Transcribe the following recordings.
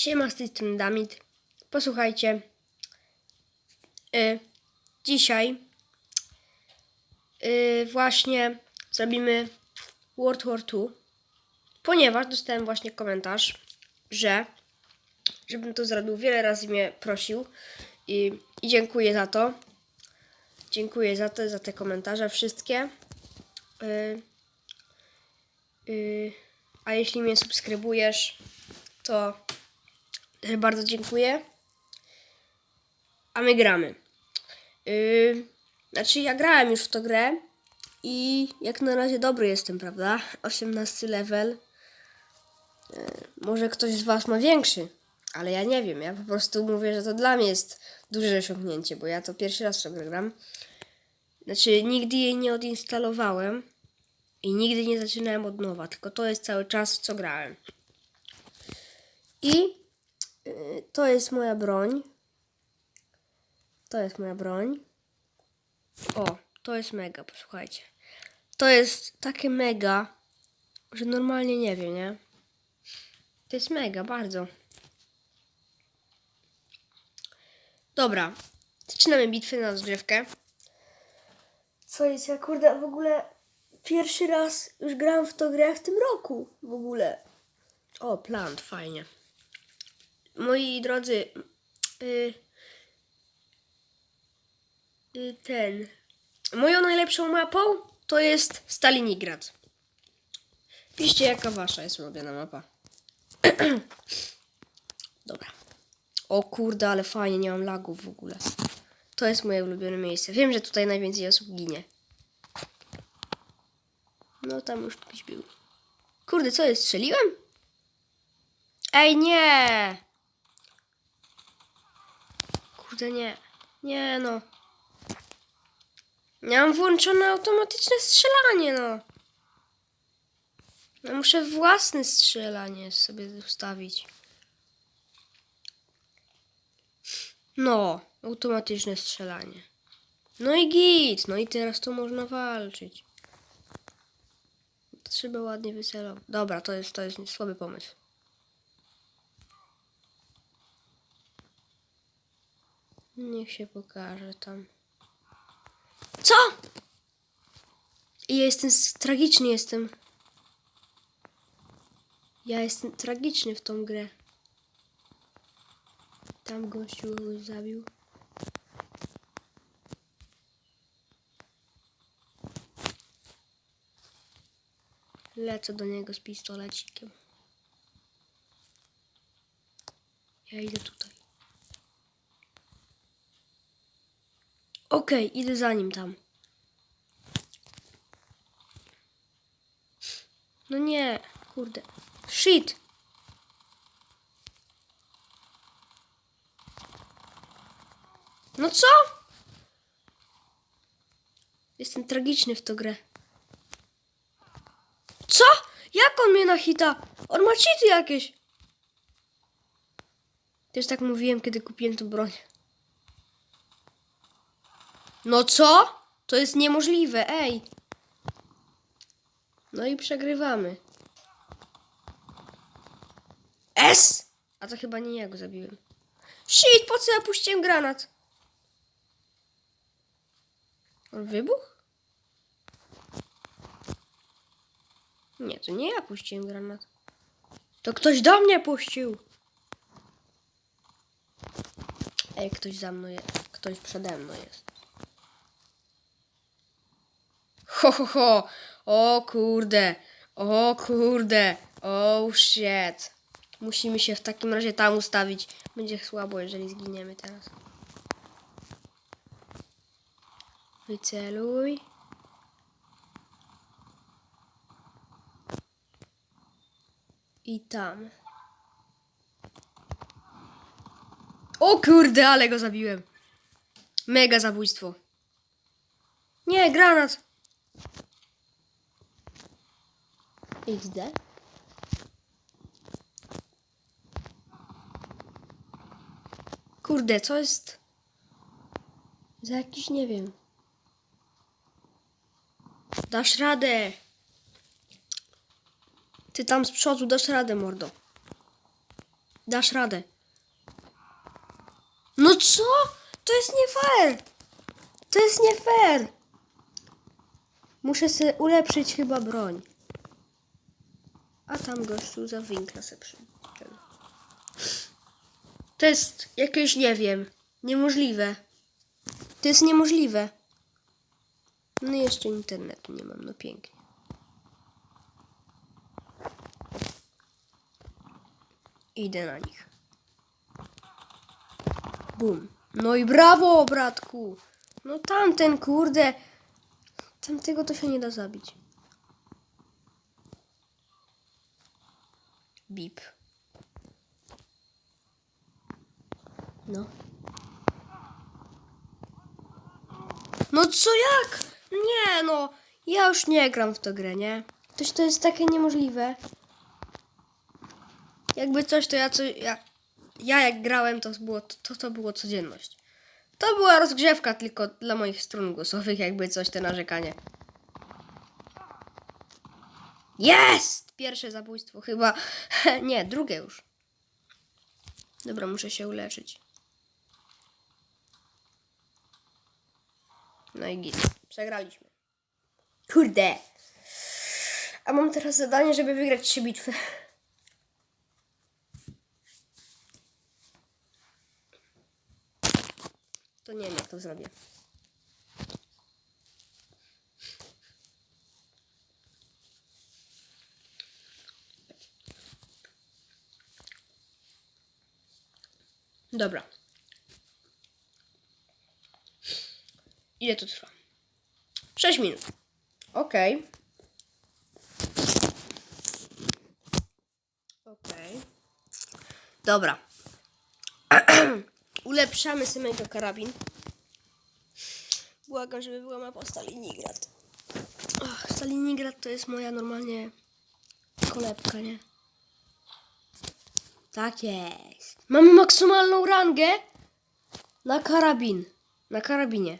Siema, z tej strony Damit. Posłuchajcie. Y, dzisiaj y, właśnie zrobimy World War II, ponieważ dostałem właśnie komentarz, że żebym to zrobił. Wiele razy mnie prosił i, i dziękuję za to. Dziękuję za to, za te komentarze wszystkie. Y, a jeśli mnie subskrybujesz, to też bardzo dziękuję. A my gramy. Yy, znaczy, ja grałem już w tą grę i jak na razie dobry jestem, prawda? 18 level. Yy, może ktoś z Was ma większy, ale ja nie wiem. Ja po prostu mówię, że to dla mnie jest duże osiągnięcie, bo ja to pierwszy raz grę gram. Znaczy, nigdy jej nie odinstalowałem i nigdy nie zaczynałem od nowa, tylko to jest cały czas, co grałem. I y, to jest moja broń. To jest moja broń. O, to jest mega, posłuchajcie. To jest takie mega, że normalnie nie wiem, nie? To jest mega, bardzo. Dobra, zaczynamy bitwę na rozgrzewkę. Co jest, ja kurde, w ogóle pierwszy raz już grałem w tą grę w tym roku, w ogóle. O, plant, fajnie. Moi drodzy, y, y, ten. Moją najlepszą mapą to jest Stalinigrad. Piszcie, jaka wasza jest ulubiona mapa. Dobra. O kurde, ale fajnie, nie mam lagów w ogóle. To jest moje ulubione miejsce. Wiem, że tutaj najwięcej osób ginie. No tam już ktoś był. Kurde, co jest? Strzeliłem? Ej, nie! Kurde, nie. Nie, no. Ja mam włączone automatyczne strzelanie, no. Ja muszę własne strzelanie sobie ustawić. No, automatyczne strzelanie. No i git, no i teraz to można walczyć. Trzeba ładnie wycelować. Dobra, to jest, to jest słaby pomysł. Niech się pokaże tam. Co? Ja jestem tragiczny jestem. Ja jestem tragiczny w tą grę. Tam gościu kogoś zabił. Lecę do niego z pistolecikiem. Ja idę tutaj. Okej, idę za nim tam. No nie, kurde. Shit! No co? Jestem tragiczny w tą grę. Co? Jak on mnie na hita? On ma cheaty jakieś. Też tak mówiłem, kiedy kupiłem tą broń. No co? To jest niemożliwe, ej. No i przegrywamy. S! A to chyba nie ja go zabiłem. Shit, po co ja puściłem granat? On? Nie, to nie ja puściłem granat. To ktoś do mnie puścił. Ej, ktoś za mną jest. Ktoś przede mną jest. Ho, ho, ho. O kurde. O kurde. Oh shit. Musimy się w takim razie tam ustawić. Będzie słabo, jeżeli zginiemy teraz. Wyceluj. I tam. O kurde, ale go zabiłem. Mega zabójstwo. Nie, granat. XD. Kurde, co jest za jakiś, nie wiem. Dasz radę. Ty tam z przodu dasz radę, mordo. Dasz radę. No co? To jest nie fair. To jest nie fair. Muszę sobie ulepszyć chyba broń. A tam gościu za winkla se przy... To jest jakieś, nie wiem, niemożliwe. To jest niemożliwe. No i jeszcze internetu nie mam, no pięknie. Idę na nich. Bum. No i brawo, bratku. No tamten, kurde. Tamtego to się nie da zabić. Bip. No. No co jak? Nie no. Ja już nie gram w tę grę, nie? Toś to jest takie niemożliwe. Jakby coś, to ja co... Ja, ja jak grałem, to było, to, to było codzienność. To była rozgrzewka tylko dla moich strun głosowych, jakby coś, te narzekanie. Jest! Pierwsze zabójstwo chyba. Nie, drugie już. Dobra, muszę się uleczyć. No i git. Przegraliśmy. Kurde. A mam teraz zadanie, żeby wygrać trzy bitwy. To zrobię. Dobra. Ile to trwa? 6 minut. Okej. Okej. Dobra. Ulepszamy mega karabin. Błagam, żeby była mapa Stalingrad. Ach, Stalingrad to jest moja normalnie kolebka, nie? Tak jest. Mamy maksymalną rangę na karabin. Na karabinie.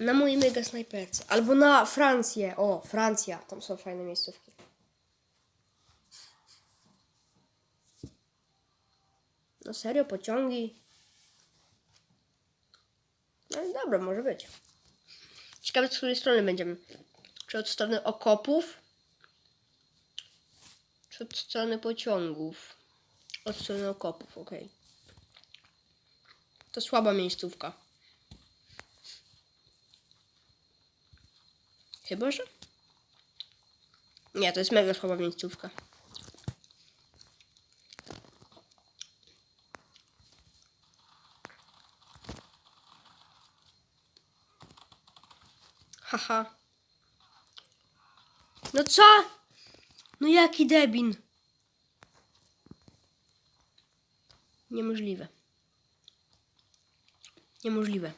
Na mojej mega snajperce. Albo na Francję. O, Francja. Tam są fajne miejscówki. No serio, pociągi. No dobra, może być. Ciekawe, z której strony będziemy. Czy od strony okopów? Czy od strony pociągów? Od strony okopów, okej. To słaba miejscówka. Chyba, że? Nie, to jest mega słaba miejscówka. Haha. No co? No jaki debin? Niemożliwe. Niemożliwe.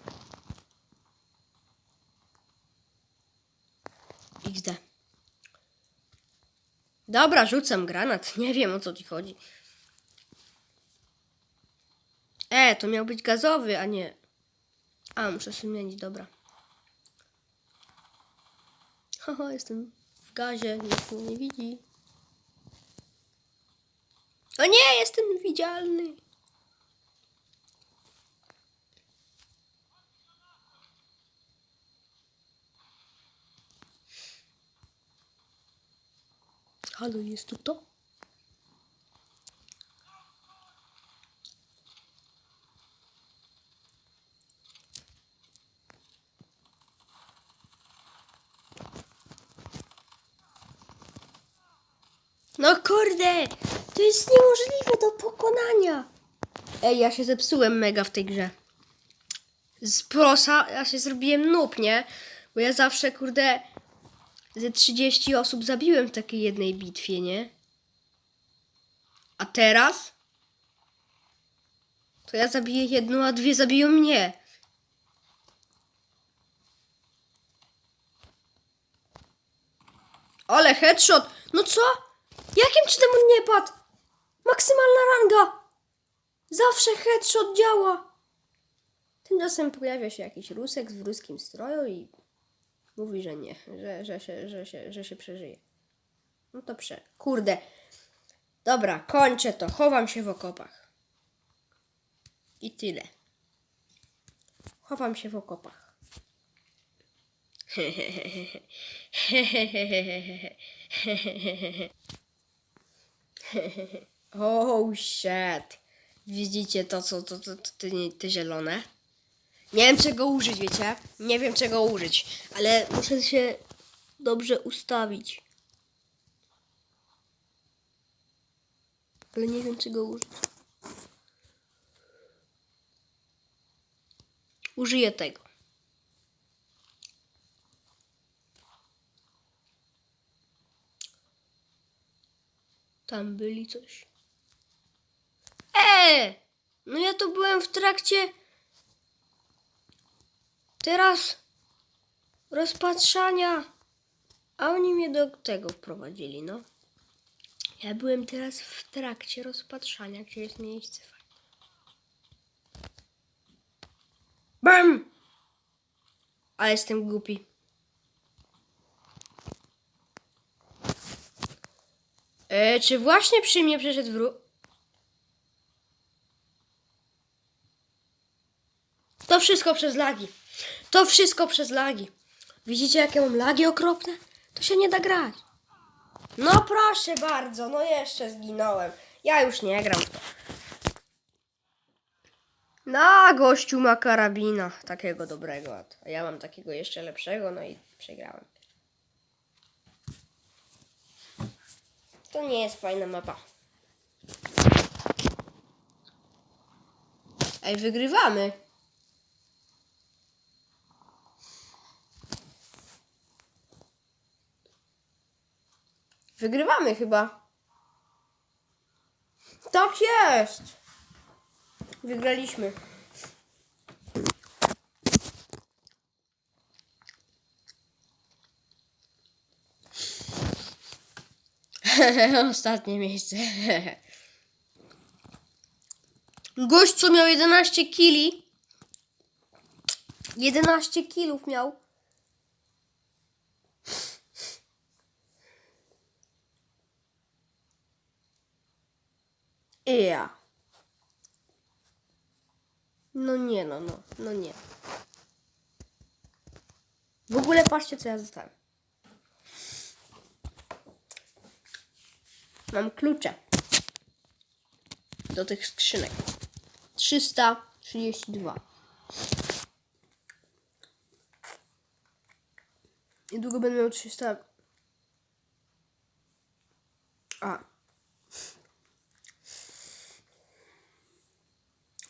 XD. Dobra, rzucam granat. Nie wiem o co ci chodzi. E, to miał być gazowy, a nie. A, muszę się zmienić, dobra. Haha, jestem w gazie, nikt mnie nie widzi. O nie, jestem widzialny. Halo, jest tu to? No kurde, to jest niemożliwe do pokonania. Ej, ja się zepsułem mega w tej grze. Z prosa ja się zrobiłem noob, nie? Bo ja zawsze, kurde, ze 30 osób zabiłem w takiej jednej bitwie, nie? A teraz? To ja zabiję jedną, a dwie zabiją mnie. Ale headshot! No co? Jakim ci demon nie padł? Maksymalna ranga! Zawsze headshot działa! Tymczasem pojawia się jakiś rusek w ruskim stroju i mówi, że nie, że, że, się, że, się, że się przeżyje. No to prze... Kurde. Dobra, kończę to. Chowam się w okopach. I tyle. Chowam się w okopach. Oh shit. Widzicie to, co to, to, to, te, te zielone? Nie wiem czego użyć, wiecie? Nie wiem czego użyć, ale muszę się dobrze ustawić. Ale nie wiem czego użyć. Użyję tego. Tam byli coś. E! No ja tu byłem w trakcie teraz rozpatrzania, a oni mnie do tego wprowadzili, no. Ja byłem teraz w trakcie rozpatrzania, gdzie jest miejsce fajne. BAM! Ale jestem głupi. E, czy właśnie przy mnie przeszedł wróg? To wszystko przez lagi. To wszystko przez lagi. Widzicie, jakie mam lagi okropne? To się nie da grać. No proszę bardzo, no jeszcze zginąłem. Ja już nie gram. No, gościu ma karabina takiego dobrego, a ja mam takiego jeszcze lepszego, no i przegrałem. To nie jest fajna mapa. Ej, wygrywamy. Wygrywamy chyba. Tak jest. Wygraliśmy. Ostatnie miejsce. Gość, co miał 11 kili. 11 kilów miał. Ja. No nie, no, no, no nie. W ogóle patrzcie, co ja zostałem. Mam klucze do tych skrzynek. 332. Niedługo będę miał 300. A.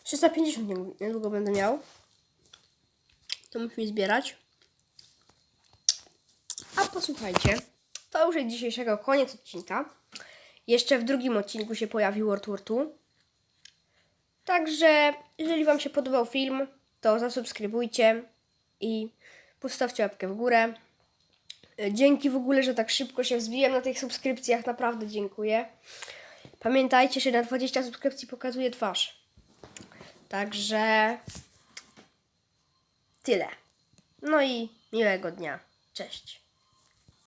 350 nie- niedługo będę miał. To musimy zbierać. A posłuchajcie, to już jest dzisiejszego koniec odcinka. Jeszcze w drugim odcinku się pojawi World War 2. Także, jeżeli Wam się podobał film, to zasubskrybujcie i postawcie łapkę w górę. E, Dzięki w ogóle, że tak szybko się wzbiłem na tych subskrypcjach. Naprawdę dziękuję. Pamiętajcie, że na 20 subskrypcji pokazuje twarz. Także tyle. No i miłego dnia. Cześć.